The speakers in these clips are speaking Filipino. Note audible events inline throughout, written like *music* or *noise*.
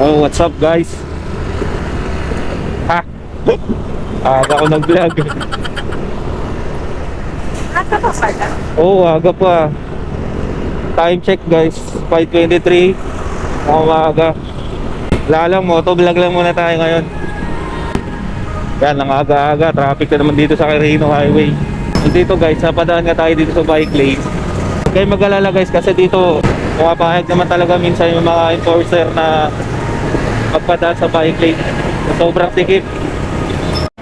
Oh, what's up guys? Ha? Aga ko nag-vlog. Asa pa pala? Oo, oh, aga pa. Time check guys, 5.23. Mga umaga. Wala lang, motovlog lang muna tayo ngayon. Yan, ang aga-aga. Traffic na naman dito sa Quirino Highway. Dito guys, napadaan nga tayo dito sa bike lane. Huwag kayong mag-alala guys kasi dito pumapahig naman talaga minsan yung mga enforcer na magpadaan sa bike lane. Sobrang sikip.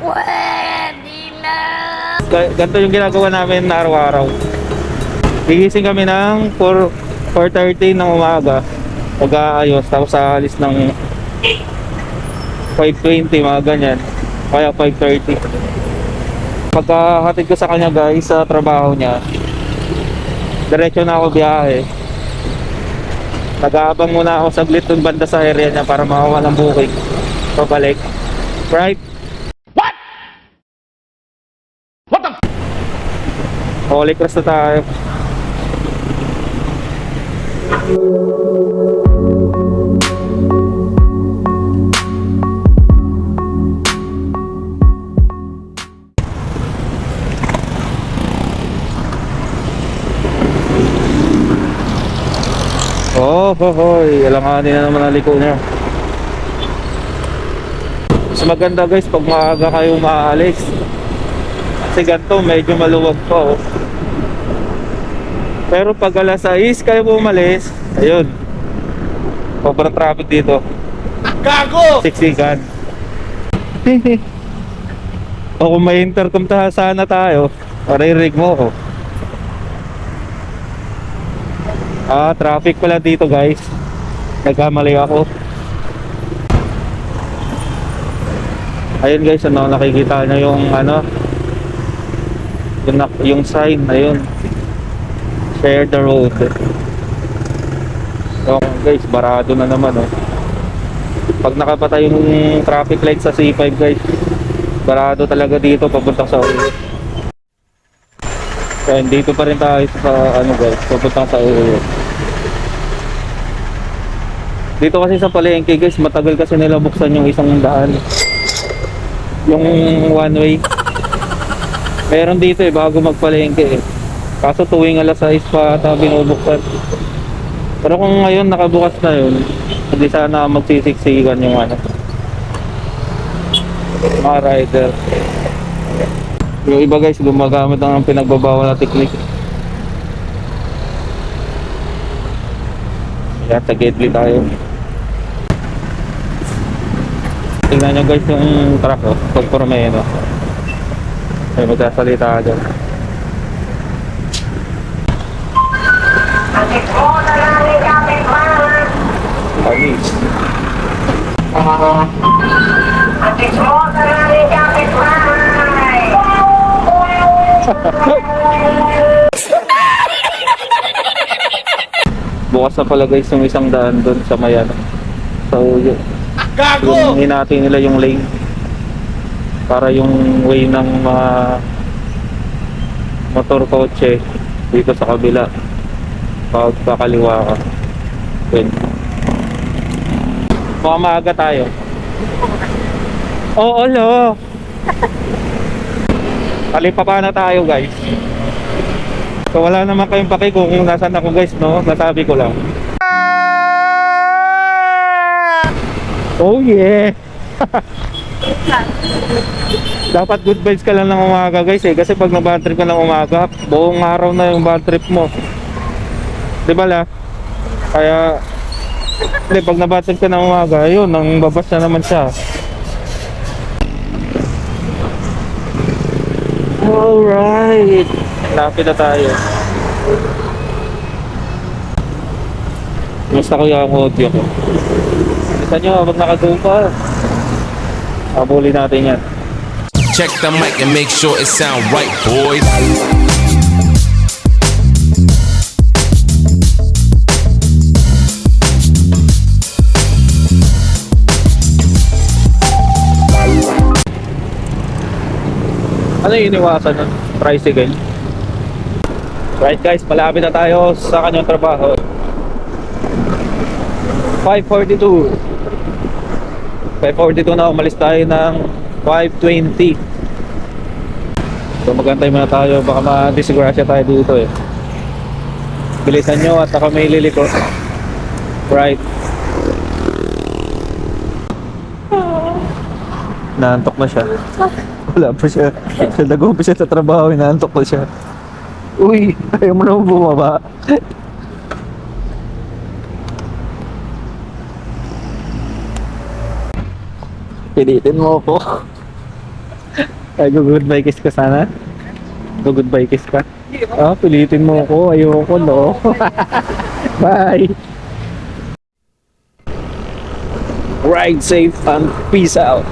Pwede na! Ga- ganito yung ginagawa namin na araw-araw. Gigising kami ng 4, 4.30 ng umaga. Mag-aayos. Tapos aalis ng 5.20 mga ganyan. Kaya 5.30. Pagkahatid ko sa kanya guys sa trabaho niya. Diretso na ako biyahe. Nag-aabang muna ako saglit dun banda sa area niya para makawa ng booking. Pabalik. Right? Holy Cross na tayo. Oh, ho, hoy. Alanganin na naman ang liko niya. Mas maganda guys pag maaga kayo maalis. Kasi ganito, medyo maluwag pa oh. Pero pag alas 6 kayo bumalis, ayun. Sobrang traffic dito. Gago! Siksikan. o kung may intercom ta sana tayo, maririg mo ko. Ah, traffic pala dito guys. Nagkamali ako. Ayun guys, ano, nakikita nyo yung ano, yung, yung sign, ayun. Share the road. So guys, barado na naman oh. Pag nakapatay yung traffic light sa C5 guys, barado talaga dito papunta sa uwi. Kaya dito pa rin tayo sa ano guys, papunta sa uwi. Dito kasi sa palengke guys, matagal kasi nila buksan yung isang daan. Yung one way. Meron dito eh, bago magpalengke eh. Kaso tuwing alas 6 pa ata binubuksan. Pero kung ngayon nakabukas na yun, hindi sana magsisiksikan yung ano. Mga rider. Yung iba guys, gumagamit ng pinagbabawal na technique. Kaya tagidli tayo. Tingnan nyo guys yung truck oh, pag Promeno. May magsasalita dyan. Panis. Bukas na pala guys yung isang daan doon sa may ano. Sa Uyo. Gago! Yung hinati nila yung lane. Para yung way ng mga motor kotse dito sa kabila. Pag kakaliwa ka. Yun. Mukhang maaga tayo. Oo, lo. Kalipapa na tayo guys. So wala naman kayong paki kung nasan ako guys, no? Nasabi ko lang. Oh yeah! *laughs* Dapat good vibes ka lang ng umaga guys eh Kasi pag nag trip ka ng umaga Buong araw na yung bad trip mo Di ba la? Kaya Hindi pag trip ka ng umaga Ayun, nang babas na naman siya Alright. Lapit na tayo. Gusto ko yung audio ko? Isa nyo habang nakagaw pa Habulin natin yan. Check the mic and make sure it sound right, boys. Ano yung iniwasan nun? Tricycle. Right guys, malapit na tayo sa kanyang trabaho. 542. 5.42 na, umalis tayo ng 5.20. So magantay muna tayo, baka ma-disgrasya tayo dito eh. Bilisan nyo at ako may liliko. Right. Naantok na siya. Wala pa siya. Siya nag siya sa trabaho, inaantok na siya. Uy, ayaw mo naman bumaba. Pilitin mo ako. Ay, goodbye kiss ka sana. Goodbye kiss ka. Ah, pilitin mo ako. Ayoko, no. *laughs* Bye. Ride safe and peace out.